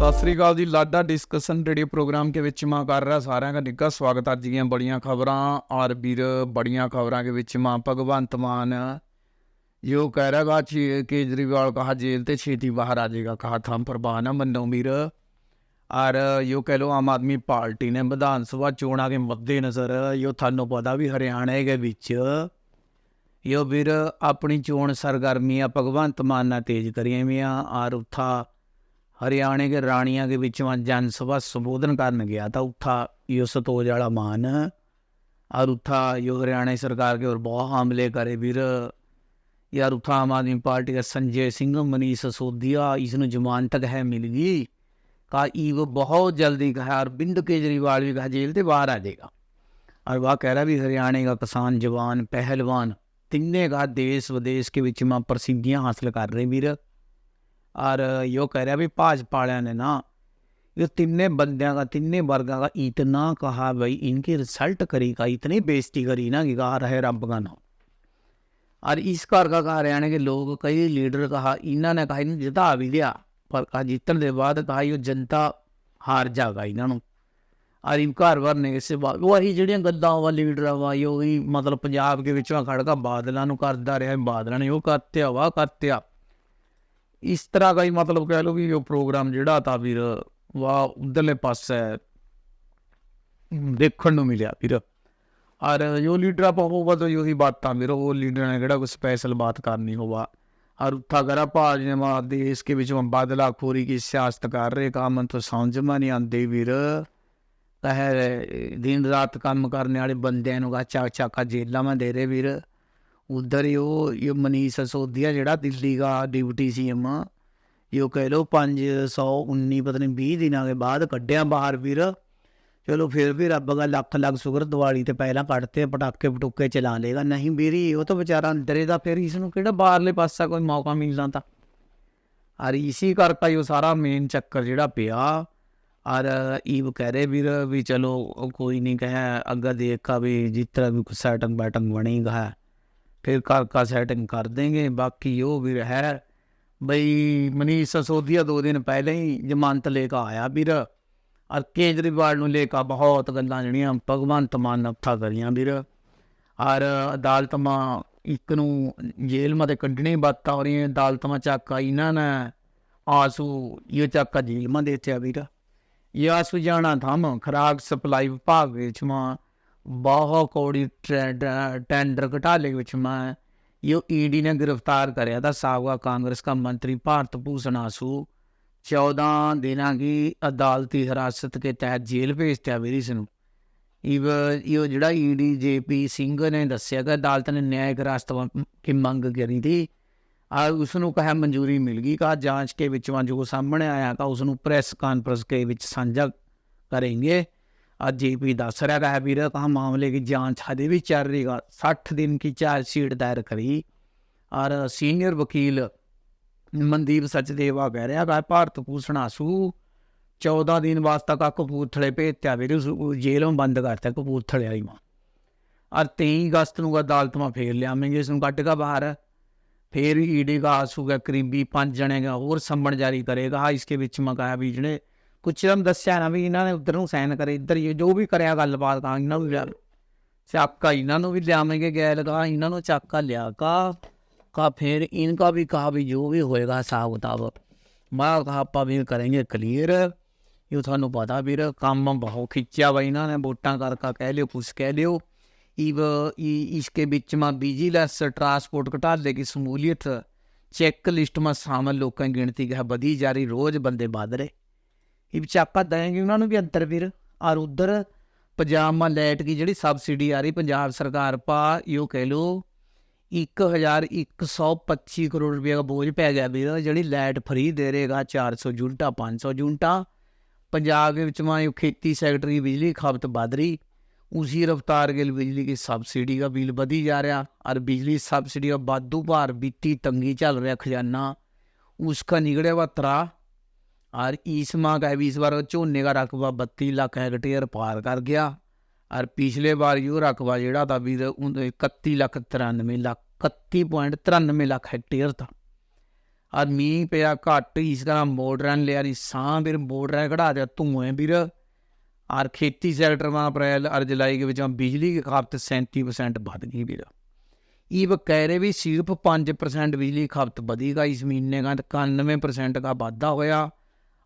ਸਤਿ ਸ੍ਰੀ ਅਕਾਲ ਜੀ। Lada discussion radio programme ਦੇ ਵਿੱਚ ਮੈਂ ਕਰ ਰਿਹਾ ਸਾਰਿਆਂ ਦਾ ਨਿੱਘਾ ਸਵਾਗਤ। ਅੱਜ ਦੀਆਂ ਬੜੀਆਂ ਖਬਰਾਂ ਔਰ ਵੀਰ, ਬੜੀਆਂ ਖਬਰਾਂ ਦੇ ਵਿੱਚ ਮਾਂ ਭਗਵੰਤ ਮਾਨ। ਜੋ ਕਹਿ ਰਿਹਾ ਕਿ ਕੇਜਰੀਵਾਲ ਕਹਾ, ਜੇਲ੍ਹ ਤੇ ਛੇਤੀ ਬਾਹਰ ਆ ਜਾਏਗਾ, ਕਹਾ ਥਾਂ ਥਾਮ ਨਾ ਮੰਨੋ ਮੀਰ ਆਰ ਯੋ ਕਹਿ ਲੋ ਆਮ ਆਦਮੀ ਪਾਰਟੀ ਨੇ ਵਿਧਾਨ ਸਭਾ ਚੋਣਾਂ ਦੇ ਮੱਦੇ ਨਜ਼ਰ, ਯੋ ਤੁਹਾਨੂੰ ਪਤਾ ਵੀ ਹਰਿਆਣਾ ਦੇ ਵਿੱਚ। ਯੋ ਵੀਰ, ਆਪਣੀ ਚੋਣ ਸਰਗਰਮੀਆਂ ਭਗਵੰਤ ਮਾਨ ਨਾਲ ਤੇਜ਼ ਕਰੀਆਂ ਮੀਆਂ ਆਰ ਉਥਾ हरियाणा के रानिया के बीच में जनसभा संबोधन करने गया था उठा यो सतोज वाला मान और उठा यो हरियाणा सरकार के और बहुत हमले करे वीर यार उठा आम आदमी पार्टी का संजय सिंह मनीष सिसोदिया इसने जमान तक है मिल गई कहा वो बहुत जल्दी कहा अरविंद केजरीवाल भी कहा जेल से बाहर आ जाएगा और वह कह रहा भी हरियाणा का किसान जवान पहलवान तिन्ने का देश विदेश के बीच में प्रसिद्धियाँ हासिल कर रहे वीर और यो कह रहा भी भाजपा वालों ने ना ये तीने बंदों का तीने वर्गों का इतना कहा भाई इनकी रिजल्ट करी का इतनी बेइज्जती करी ना कि कहा रहे रब का नाम और इस कार का कहा हरियाणा के लोग कई लीडर कहा इन्होंने कहा इन्हें जिता भी दिया पर कहा जीतने के बाद कहा यो जनता हार जागा इन्होंने और इन घर भरने के सिवा वही जड़ियाँ गद्दा वा लीडर वा यो ही मतलब पंजाब के विचों खड़का बादलों करता रहा बादलों ने यो करते वा करते ਕਰਤਿਆ ਇਸ ਤਰ੍ਹਾਂ ਦਾ ਹੀ ਮਤਲਬ ਕਹਿ ਲਓ ਵੀ ਉਹ ਪ੍ਰੋਗਰਾਮ ਜਿਹੜਾ ਤਾਂ ਵੀਰ ਵਾ ਉਧਰਲੇ ਪਾਸੇ ਦੇਖਣ ਨੂੰ ਮਿਲਿਆ ਵੀਰ ਔਰ ਜੋ ਲੀਡਰ ਆਪਾਂ ਹੋਵਾ ਤਾਂ ਯੋਹੀ ਬਾਤਾਂ ਵੀਰ ਉਹ ਲੀਡਰ ਨੇ ਕਿਹੜਾ ਕੋਈ ਸਪੈਸ਼ਲ ਬਾਤ ਕਰਨੀ ਹੋਵਾ और उत्था करा भाजपा देश के बीच में बादलाखोरी की सियासत कर रहे काम तो समझ में नहीं आते वीर कह दिन रात काम करने वाले बंदे का ਚੱਕ ਚੱਕਾ ਜੇਲਾਂ में दे रहे ਵੀਰ ਉਧਰ ਹੀ ਉਹ, ਇਹ ਮਨੀਸ਼ ਸੋਧੀਆ ਜਿਹੜਾ ਦਿੱਲੀ ਦਾ ਡਿਪਟੀ ਸੀਐਮ ਇਹ ਕਹਿ ਲੋ 519 ਪਤਾ ਨਹੀਂ 20 ਦਿਨਾਂ ਦੇ ਬਾਅਦ ਕੱਢਿਆ ਬਾਹਰ ਵੀਰ ਚਲੋ ਫਿਰ ਵੀ ਰੱਬ ਦਾ ਲੱਖ ਲੱਖ ਸ਼ੁਕਰ, ਦੀਵਾਲੀ ਤੇ ਪਹਿਲਾਂ ਕੱਢਤੇ, ਪਟਾਕੇ ਪਟੂਕੇ ਚਲਾ ਲੇਗਾ ਨਹੀਂ ਵੀਰੀ ਉਹ ਤਾਂ ਵਿਚਾਰਾ ਅੰਦਰੇ ਦਾ, ਫਿਰ ਇਸ ਨੂੰ ਕਿਹੜਾ ਬਾਹਰਲੇ ਪਾਸਾ ਕੋਈ ਮੌਕਾ ਮਿਲਦਾ ਤਾਂ? ਔਰ ਇਸੀ ਕਰਕੇ ਉਹ ਸਾਰਾ ਮੇਨ ਚੱਕਰ ਜਿਹੜਾ ਪਿਆ। ਔਰ ਈਵ ਕਹਿ ਰਹੇ ਵੀਰ ਵੀ ਚਲੋ ਕੋਈ ਨਹੀਂ ਕਹੇ, ਅੱਗਾ ਦੇਖਾ ਵੀ ਜਿਸ ਤਰ੍ਹਾਂ ਵੀ ਸੈਟਿੰਗ ਬੈਟਿੰਗ ਬਣੇਗਾ। ਫਿਰ ਘਰ ਕਾ ਸੈਟਿੰਗ ਕਰ ਦੇंगे ਬਾਕੀ ਉਹ ਵੀ ਹੈ। ਬਈ ਮਨੀਸ਼ ਸਸੋਦੀਆ ਦੋ ਦਿਨ ਪਹਿਲਾਂ ਹੀ ਜ਼ਮਾਨਤ ਲੈ ਕੇ ਆਇਆ ਵੀਰ। ਅਰ ਕੇਜਰੀਵਾਲ ਨੂੰ ਲੈ ਕੇ ਬਹੁਤ ਗੱਲਾਂ ਜਿਹੜੀਆਂ ਭਗਵੰਤ ਮਾਨ ਨਫਾ ਕਰੀਆਂ ਵੀਰ। ਔਰ ਅਦਾਲਤਾਂ ਇੱਕ ਨੂੰ ਜੇਲ੍ਹ ਮਤੇ ਕੱਢਣੇ ਬਾਤਾਂ ਹੋ ਰਹੀਆਂ, ਅਦਾਲਤਾਂ ਚੱਕ ਇਹਨਾਂ ਨੇ। ਆਸੂ, ਇਹ ਚੱਕ ਜੇਲ੍ਹ ਦੇ ਤੇ ਵੀਰ। ਇਹ ਆਸੂ ਜਾਣਾ ਥਾਮ, ਖਰਾਕ ਸਪਲਾਈ ਵਿਭਾਗ ਵਿੱਚ ਮਾਂ। ਬਹੁਤ ਕੌੜੀ ਟੈਂਡਰ ਘਟਾਲੇ ਵਿੱਚ ਮੈਂ। ਇਹ ਈਡੀ ਨੇ ਗ੍ਰਿਫਤਾਰ ਕਰਿਆ ਤਾਂ ਸਾਬਕਾ ਕਾਂਗਰਸ ਦਾ ਮੰਤਰੀ ਭਾਰਤ ਭੂਸ਼ਣ ਆਸੂ। 14 ਦਿਨਾਂ ਦੀ ਅਦਾਲਤੀ ਹਿਰਾਸਤ ਕੇ ਤਹਿਤ ਜੇਲ੍ਹ ਭੇਜ ਦਿੱਤਾ ਵੀਰਿਸ ਨੂੰ। ਇਹ ਇਹ ਜਿਹੜਾ ਈਡੀ ਜੇਪੀ ਸਿੰਘ ਨੇ ਦੱਸਿਆ ਕਿ ਅਦਾਲਤ ਨੇ ਨਿਆਇਕ ਰਾਸਤਾ ਕੀ ਮੰਗ ਕਰੀ ਸੀ। ਆ ਉਸ ਨੂੰ ਕਹਾ ਮਨਜ਼ੂਰੀ ਮਿਲ ਗਈ ਕਾ ਜਾਂਚ ਕੇ ਵਿੱਚ ਜੋ ਸਾਹਮਣੇ ਆਇਆ ਤਾਂ ਉਸ ਨੂੰ ਪ੍ਰੈਸ ਕਾਨਫਰੰਸ ਕੇ ਵਿੱਚ ਸਾਂਝਾ ਕਰेंगे आज जेपी दस रहा है वीर कहा मामले की जांच अभी भी चल रही है साठ दिन की चार्जशीट दायर करी और सीनियर वकील मनदीप सचदेवा कह रहा है भारत भूषण आसू चौदह दिन वास्ते का कपूरथले भेजत्या वीर जेल में बंद करता कपूरथले वाली मां और तेई अगस्त ਨੂੰ ਅਦਾਲਤ में ਫੇਰ ਲਿਆਵਾਂਗੇ ਇਸ ਨੂੰ ਕੱਢ ਕੇ ਬਾਹਰ ਫਿਰ ਈਡੀ ਦਾ ਆਸੂਗਾ ਕਰੀਬੀ ਪੰਜ ਜਣੇ ਦਾ ਹੋਰ ਸੰਮਣ ਜਾਰੀ ਕਰੇਗਾ ਇਸਕੇ ਵਿੱਚ ਮਕਾਇਆ ਵੀ ਜਿਹੜੇ ਕੁਛ ਇਹਨਾਂ ਦੱਸਿਆ ਨਾ ਵੀ ਇਹਨਾਂ ਨੇ ਉਧਰ ਨੂੰ ਸਾਈਨ ਕਰੇ, ਇੱਧਰ ਜੋ ਵੀ ਕਰਿਆ ਗੱਲਬਾਤ ਤਾਂ ਇਹਨਾਂ ਨੂੰ ਲਿਆ ਚਾਕਾ ਇਹਨਾਂ ਨੂੰ ਵੀ ਲਿਆਵਾਂਗੇ ਗਏ ਲਗਾ ਇਹਨਾਂ ਨੂੰ ਚਾਕਾ ਲਿਆ ਕਾ ਕਾ ਫਿਰ ਇਹਨਾਂ ਵੀ ਕਹਾ ਵੀ ਜੋ ਵੀ ਹੋਏਗਾ ਹਿਸਾਬ ਕਿਤਾਬ। ਮਾਂ ਕਹਾ ਆਪਾਂ ਵੀ ਕਰਾਂਗੇ ਕਲੀਅਰ ਇਹ ਤੁਹਾਨੂੰ ਪਤਾ ਵੀਰ, ਕੰਮ ਬਹੁਤ ਖਿੱਚਿਆ ਵਾ ਇਹਨਾਂ ਨੇ, ਵੋਟਾਂ ਕਰ ਕਾ ਕਹਿ ਲਿਓ, ਕੁਛ ਕਹਿ ਲਿਓ। ਇਸ ਇਸਕੇ ਵਿੱਚ ਮਾ ਵਿਜੀਲੈਂਸ ਟਰਾਂਸਪੋर्ट ਘਟਾਲੇ ਕੀ ਸਮੂਲੀਅਤ। ਚੈੱਕ ਲਿਸਟ ਮਾ ਸ਼ਾਮਲ ਲੋਕਾਂ ਦੀ ਗਿਣਤੀ ਕਹਾ, ਵਧੀ ਜਾ ਰਹੀ, ਰੋਜ਼ ਬੰਦੇ ਵਧ ਰਹੇ। ਇਹ ਵਿੱਚ ਆਪਾਂ ਦੇਾਂਗੇ ਉਹਨਾਂ ਨੂੰ ਵੀ ਅੰਤਰ ਫਿਰ। ਔਰ ਉਧਰ ਪਜਾਮਾ ਲੈਟ ਕੀ ਜਿਹੜੀ ਸਬਸਿਡੀ ਆ ਰਹੀ, ਪੰਜਾਬ ਸਰਕਾਰ ਪਾ ਯੋ ਕਹਿ ਲੋ 1125 ਕਰੋੜ ਰੁਪਏ ਦਾ ਬੋਝ ਪੈ ਗਿਆ ਵੀ ਜਿਹੜੀ ਲਾਈਟ ਫਰੀ ਦੇ ਰਹੇਗਾ 400 ਯੂਨਟਾਂ 500 ਯੂਨਟਾਂ। ਪੰਜਾਬ ਦੇ ਵਿੱਚ ਮਾਂ ਖੇਤੀ ਸੈਕਟਰ ਦੀ ਬਿਜਲੀ ਖਪਤ ਵੱਧ ਰਹੀ ਉसी ਰਫਤਾਰ ਗਿਲ ਬਿਜਲੀ ਦੀ ਸਬਸਿਡੀ ਦਾ ਬਿੱਲ ਵਧੀ ਜਾ ਰਿਹਾ, ਔਰ ਬਿਜਲੀ ਸਬਸਿਡੀ ਦਾ ਵਾਧੂ ਭਾਰ ਬੀਤੀ ਤੰਗੀ ਚੱਲ ਰਿਹਾ ਖਜ਼ਾਨਾ ਉਸਕਾ ਦਾ ਵਾ ਤਰਾ। और इस माह का भी इस बार झोने का रकबा बत्तीस लाख हेक्टेयर पार कर गया और पिछले बार यो रकबा जोड़ा था भी इकती लाख तिरानवे लाख इकती पॉइंट तिरानवे लाख हेक्टेयर था और मीह पया घट इस तरह मॉडर्न ले रही सां फिर मॉडर्न कढ़ा दिया धुएं फिर और खेती सेक्टर में अप्रैल और जुलाई के बीच बिजली की खपत सैंती परसेंट बढ़ गई फिर ये बकैरे भी सिर्फ पाँच परसेंट बिजली खपत बढ़ी का इस महीने का इक्यानवे परसेंट का वाधा होया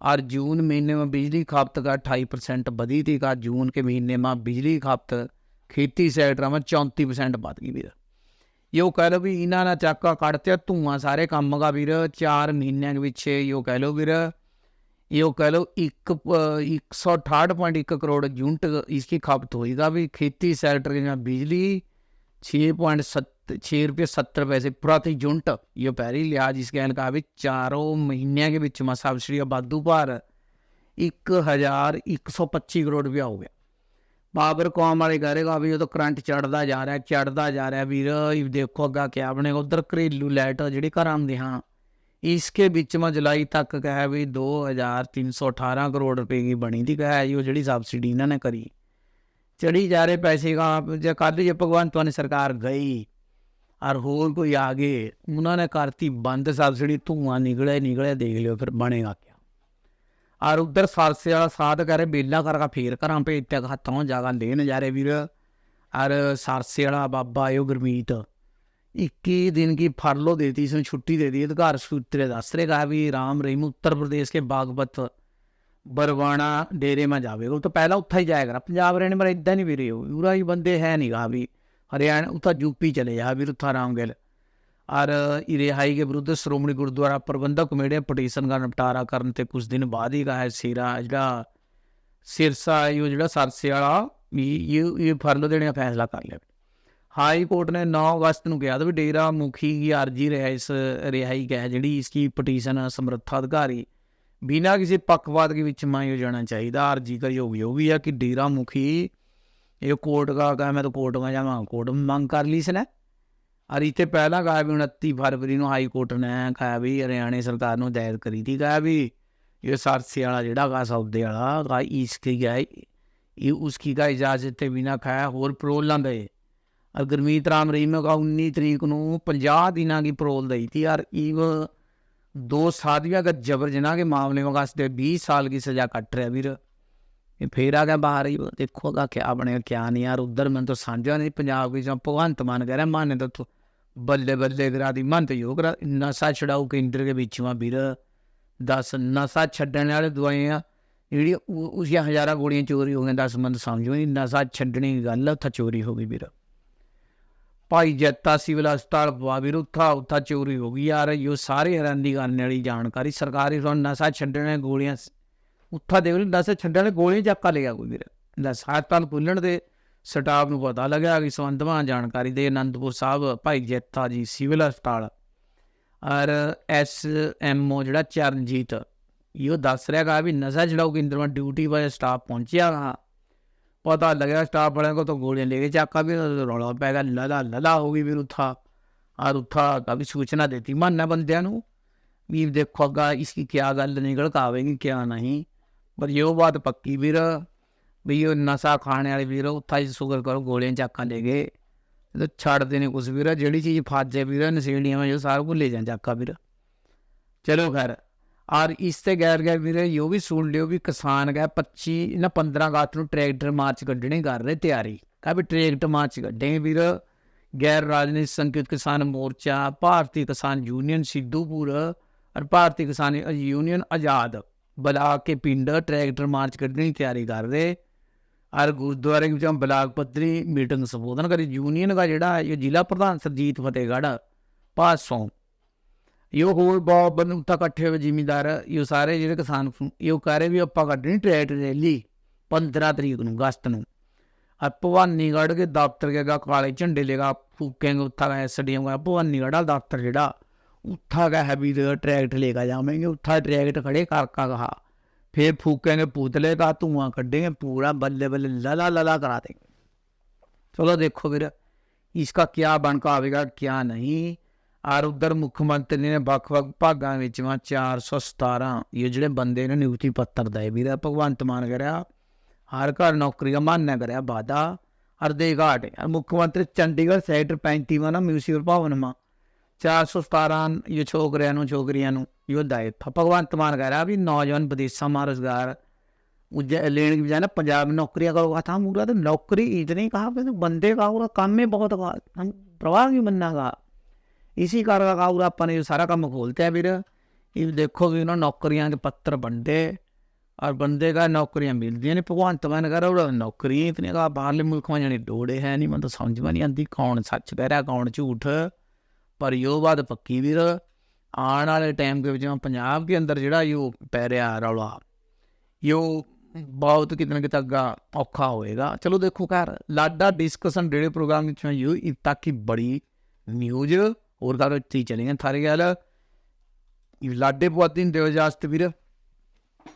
और जून महीने में बिजली खपत का अट्ठाईस परसेंट बढ़ी थी का जून के महीने में बिजली खपत खेती सेक्टर में चौंती परसेंट बढ़ गई वीर यो कह लो भी इन्होंने चाका काटते धुआं सारे काम का वीर चार महीनों के पिछे यो कह लो वीर यो कह लो एक एक सौ अठाठ पॉइंट एक करोड़ यूनिट इसकी खपत होएगा भी खेती सेक्टर में बिजली 6.7 रुपये सत्तर पैसे प्रति यूनिट ये पहली लिहाज इसके इनका भी चारों महीने के बीच में सब्सिडी का वाधु भार एक हज़ार एक सौ पच्चीस करोड़ रुपया हो गया बाबर कौम वाले कह रहे अभी तो करंट चढ़दा जा रहा चढ़दा जा रहा वीर देखो अगा क्या बनेगा उधर घरेलू लाइट जी घर आते हाँ इसके बीच में जुलाई तक कहा भी दो हज़ार तीन सौ अठारह करोड़ रुपए की बनी थी कहा जी वो जी सब्सिडी इन्होंने करी चढ़ी जा रहे पैसे का जब कर लीजिए भगवंत मान सरकार गई और होर कोई आ गए उन्होंने करती बंद सब्सिडी धुआं निकले निकले देख लियो फिर बनेगा क्या और उधर सारसे वाला साध करे बेला करके फिर घर भेज तक हथों जागा ले नजारे वीर और सारसे वाला बाबा आयो गुरमीत इक्की दिन की फरलो देती इसने छुट्टी दे दी तो घर सूत्रे दस रहे कहा भी राम रहीम उत्तर प्रदेश के बागपत ਬਰਵਾਣਾ ਡੇਰੇ ਮਾ ਜਾਵੇਗਾ ਉਹ ਤਾਂ ਪਹਿਲਾਂ ਉੱਥੇ ਹੀ ਜਾਏਗਾ ਪੰਜਾਬ ਰਹਿਣੇ ਮਰ ਇਦਾਂ ਨਹੀਂ ਵੀਰੇ ਉਹ ਉਰਾ ਹੀ ਬੰਦੇ ਹੈ ਨਹੀਂ ਗਾ ਵੀ। ਹਰਿਆਣਾ ਉੱਥਾ ਯੂਪੀ ਚਲੇ ਜਾ, ਵੀਰ ਉੱਥਾ ਰਾਮਗਿਲ ਔਰ रिहाई के विरुद्ध श्रोमणी गुरुद्वारा प्रबंधक कमेटी पटीशन ਪਟੀਸ਼ਨ निपटारा करने ਕਰਨ कुछ दिन ਦਿਨ ਬਾਅਦ ਹੀ है सिरा जरा सिरसा यो जरा सरसे वाला ये ये फर्ल देने का ਫੈਸਲਾ ਕਰ लिया ਹਾਈ ਕੋਰਟ ਨੇ 9 ਅਗਸਤ ਨੂੰ ਕਿਹਾ ਵੀ ਡੇਰਾ ਮੁਖੀ ਦੀ ਅਰਜ਼ੀ ਇਸ ਰਿਹਾਈ ਕਹਿ, ਜਿਹੜੀ ਇਸ ਕੀ ਪਟੀਸ਼ਨ ਸਮਰੱਥਾ ਅਧਿਕਾਰੀ ਬਿਨਾਂ ਕਿਸੇ ਪੱਖਪਾਤ ਦੇ ਵਿੱਚ ਮਾਇਓ ਜਾਣਾ ਚਾਹੀਦਾ ਅਰਜੀ ਕਰਯੋਗ ਯੋ ਵੀ ਆ ਕਿ ਡੇਰਾ ਮੁਖੀ ਇਹ कोर्ट का कहा मैं तो कोर्ट में जावा कोर्ट में मांग कर ली इसने और इतने ਪਹਿਲਾਂ कहा ਵੀ उनती ਫਰਵਰੀ ਨੂੰ ਹਾਈ ਕੋਰਟ ਨੇ ਕਹਾ ਵੀ ਹਰਿਆਣੇ ਸਰਕਾਰ ਨੂੰ ਦਾਇਰ ਕਰੀ ਸੀ ਕਹਾ ਵੀ ਇਹ ਸਰਸੇ ਵਾਲਾ ਜਿਹੜਾ ਕਹਾ ਸੌਦੇ ਵਾਲਾ ਕਹਾ ਇਸ ਕੀ ਹੈ ਇਹ ਉਸਕੀ ਦਾ ਇਜਾਜ਼ਤ ਤੇ ਬਿਨਾ ਖਾਇਆ ਹੋਰ ਪਰੋਲ ਨਾ ਦੇ। ਅਰ ਗੁਰਮੀਤ ਰਾਮ ਰਹੀਮ ਨੇ ਕਹਾ 19 ਤਰੀਕ ਨੂੰ 50 ਦਿਨਾਂ ਦੀ ਪਰੋਲ ਦਈ ਸੀ ਯਾਰ ਇਹ दो साथियों का जबर जना के मामले में वास्ते 20 साल की सजा कट रहा वीर ये फिर आ गया बाहर ही देखोगा क्या बनेगा क्या नहीं यार उधर मैं तो समझा नहीं पंजाब की भगवंत मान कह रहा माने तो बल्ले बल्ले करा दी मन तो यो करा नशा छड़ाऊ केंद्र के बीच में वीर दस नशा छड्डने वाले दवाइयां ਜਿਹੜੀ ਉਸੀਆਂ ਹਜ਼ਾਰਾਂ ਗੋਲੀਆਂ ਚੋਰੀ ਹੋ ਗਈਆਂ 10 ਮੰਦ ਸਮਝੋ ਨਹੀਂ ਨਸ਼ਾ ਛੱਡਣੀ ਦੀ ਗੱਲ ਉੱਥੇ ਚੋਰੀ ਹੋ ਗਈ ਵੀਰ ਭਾਈ ਜੱਤਾ ਸਿਵਲ ਹਸਪਤਾਲ ਬਾਬਿਰੁੱਥਾ ਉੱਥਾ ਚੋਰੀ ਹੋ ਗਈ ਯਾਰ ਉਹ ਸਾਰੇ ਹੈਰਾਨੀ ਕਰਨ ਵਾਲੀ ਜਾਣਕਾਰੀ। ਸਰਕਾਰੀ ਤੋਂ ਨਸ਼ਾ ਛੱਡਣ ਛੱਡਣੇ ਗੋਲੀਆਂ ਉੱਥਾ ਦੇ ਨਸ਼ਾ ਛੱਡਣ ਛੱਡਣੇ ਗੋਲੀਆਂ ਚੱਕਾ ਲਿਆ ਕੋਈ ਵੀਰ। ਨਸ਼ਾ ਹਸਪਤਾਲ ਖੁੱਲਣ ਦੇ ਸਟਾਫ ਨੂੰ ਪਤਾ ਲੱਗਿਆ ਕਿ ਸੰਬੰਧਵਾਂ ਜਾਣਕਾਰੀ ਦੇ ਅਨੰਦਪੁਰ ਸਾਹਿਬ ਭਾਈ ਜੱਤਾ ਜੀ ਸਿਵਲ ਹਸਪਤਾਲ। ਔਰ ਐਸ ਐਮ ਓ ਜਿਹੜਾ ਚਰਨਜੀਤ, ਇਹ ਦੱਸ ਰਿਹਾ ਕਿ ਵੀ ਨਸ਼ਾ ਜਿਹੜਾ ਕੇਂਦਰ ਵਿੱਚ ਡਿਊਟੀ ਵਾਲੇ ਸਟਾਫ ਪਹੁੰਚਿਆ ਹਾਂ पता लग गया स्टाफ बड़े को तो गोलियां लेके चाका भी तो रौला पै गया लला लला हो गई फिर उत्था और उत्था काफ़ी सूचना देती मानना बंदियां भी देखो अगर इसकी क्या गल निकल का आवेगी क्या नहीं पर यो बात पक्की भी भी यो नशा खाने वाले वीर उत्था ही शुगर करो गोलियां चाका ले गए तो छाड़ देने कुछ वीर ਜਿਹੜੀ ਚੀਜ਼ ਫਸ ਜਾਏ ਵੀਰ ਨਸ਼ੇੜੀਆਂ ਵਿੱਚ ਸਾਰਾ ਕੁਝ ਲੈ ਜਾਂ ਚਾਕਾ ਵੀਰ ਚਲੋ ਖੈਰ ਔਰ ਇਸ ਤੇ ਗੈਰ ਗੈਰ ਵੀਰੇ ਇਹ ਵੀ ਸੁਣ ਲਿਓ ਵੀ ਕਿਸਾਨ ਗਏ 25 ਨਾ 15 ਅਗਸਤ ਨੂੰ ਟਰੈਕਟਰ ਮਾਰਚ ਕੱਢਣੇ ਕਰ ਰਹੇ ਤਿਆਰੀ। ਕਾ ਵੀ ਟਰੈਕਟਰ ਮਾਰਚ ਕੱਢੇ ਵੀਰ। ਗੈਰ ਰਾਜਨੀਤਿਕ ਸੰਕੇਤ ਕਿਸਾਨ ਮੋਰਚਾ, ਭਾਰਤੀ ਕਿਸਾਨ ਯੂਨੀਅਨ ਸਿੱਧੂਪੁਰ ਔਰ ਭਾਰਤੀ ਕਿਸਾਨ ਯੂਨੀਅਨ ਆਜ਼ਾਦ। ਬਲਾਕ ਕੇ ਪਿੰਡ ਟਰੈਕਟਰ ਮਾਰਚ ਕੱਢਣ ਦੀ ਤਿਆਰੀ ਕਰ ਰਹੇ। ਔਰ ਗੁਰਦੁਆਰੇ ਵਿੱਚ ਬਲਾਕ ਪੱਧਰੀ ਮੀਟਿੰਗ ਸੰਬੋਧਨ ਕਰੀ। ਯੂਨੀਅਨ ਦਾ ਜਿਹੜਾ ਇਹ ਜ਼ਿਲ੍ਹਾ ਪ੍ਰਧਾਨ ਸਰਜੀਤ ਫਤਿਹਗੜ੍ਹ, ਪਾਸੋਂ। यो होल बॉ बनुता इकट्ठे हुए ਜ਼ਿਮੀਦਾਰ, ਇਹ ਸਾਰੇ ਜਿਹੜੇ ਕਿਸਾਨ ਇਹ ਕਹ ਰਹੇ ਵੀ ਆਪਾਂ ਕੱਢਣੀ ਟ੍ਰੈਟ ਰੈਲੀ 15 ਤਰੀਕ ਨੂੰ, ਅਗਸਤ ਨੂੰ। ਆ ਭਵਾਨੀਗੜ੍ਹ ਦੇ ਦਫ਼ਤਰ ਕੇਗਾ ਕਾਲੇ ਝੰਡੇ ਲੇਗਾ ਫੂਕੇਗਾ ਉੱਥਾ ਦਾ ਐਸਡੀਐਮ ਦਾ ਭਵਾਨੀਗੜ੍ਹ ਦਾ ਦਫ਼ਤਰ ਜਿਹੜਾ, ਉੱਥਾ ਦਾ ਹੈਵੀ ਦਾ ਟ੍ਰੈਕਟ ਲੇਗਾ ਜਾਵਾਂਗੇ, ਉੱਥਾ ਟ੍ਰੈਕਟ ਖੜੇ ਕਰ ਕਾ ਕਹਾ ਫੇਰ ਫੂਕੇਗੇ ਪੂਤਲੇ ਦਾ ਧੂਆਂ ਕੱਢੇਗੇ, ਪੂਰਾ ਬੱਲੇ ਬੱਲੇ ਲਲਾ ਲਲਾ ਕਰਾ ਦੇਗੇ। ਚਲੋ ਦੇਖੋ ਵੀਰ इसका क्या बनका आवेगा क्या नहीं ਔਰ ਉਧਰ ਮੁੱਖ ਮੰਤਰੀ ਨੇ ਵੱਖ-ਵੱਖ ਭਾਗਾਂ ਵਿੱਚ ਵਾ 417 ਇਹ ਜਿਹੜੇ ਬੰਦੇ ਨੇ ਨਿਯੁਕਤੀ ਪੱਤਰ ਦਏ ਵੀਰ ਭਗਵੰਤ ਮਾਨ ਕਰਿਆ ਹਰ ਘਰ ਨੌਕਰੀ ਦਾ ਮਾਨਿਆ ਕਰਿਆ ਵਾਦਾ ਅਰਦੇ ਘਾਟ ਮੁੱਖ ਮੰਤਰੀ ਚੰਡੀਗੜ੍ਹ ਸੈਕਟਰ 35 ਵਾ ਨਾ ਮਿਊਨਿਸਪਲ ਭਵਨ ਮਾ 417 ਇਹ ਛੋਕਰਿਆਂ ਨੂੰ ਛੋਕਰੀਆਂ ਨੂੰ ਇਹ ਦਾਇ ਭਗਵੰਤ ਮਾਨ ਕਹਿ ਰਿਹਾ ਵੀ ਨੌਜਵਾਨ ਵਿਦੇਸ਼ਾਂ ਮਾ ਰੁਜ਼ਗਾਰ उज्जै लेने की बजाय ना पंजाब में नौकरियां करोगा था पूरा तो नौकरी इतनी कहा पे तो बंदे का पूरा काम में बहुत का हम प्रवाह क्यों बनना का इसी कारण का पूरा अपन ये सारा काम खोलते हैं फिर ये देखो कि ना नौकरियां के पत्र बनते और बंदे का नौकरियां मिलती नहीं भगवंत मान कर नौकरी इतनी का बाहरले मुल्क में जानी डोड़े है नहीं मतलब समझ में नहीं आती कौन सच कह रहा कौन झूठ पर यो बात पक्की ਵੀਰ ਆਉਣ ਵਾਲੇ ਟਾਈਮ ਦੇ ਵਿੱਚ ਪੰਜਾਬ ਦੇ ਅੰਦਰ ਜਿਹੜਾ ਯੋ ਪੈ ਰਿਹਾ ਰੌਲਾ ਯੋ ਬਹੁਤ ਕਿਤੇ ਨਾ ਕਿਤੇ ਅੱਗਾ ਔਖਾ ਹੋਏਗਾ ਚਲੋ ਦੇਖੋ ਘਰ ਲਾਡਾ ਡਿਸਕਸ਼ਨ ਜਿਹੜੇ ਪ੍ਰੋਗਰਾਮ ਵਿੱਚ ਮੈਂ ਯੂ ਇਹ ਤੱਕ ਹੀ ਬੜੀ ਨਿਊਜ਼ ਹੋਰ ਦਾ ਤੀ ਚਲੇਗੇ ਥਾਰੇ ਗੱਲ ਲਾਡੇ ਪੁਆਤੀ ਦਿਓ ਜਾਸਤ ਵੀਰ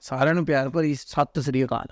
ਸਾਰਿਆਂ ਨੂੰ ਪਿਆਰ ਭਰੀ ਸਤਿ ਸ੍ਰੀ ਅਕਾਲ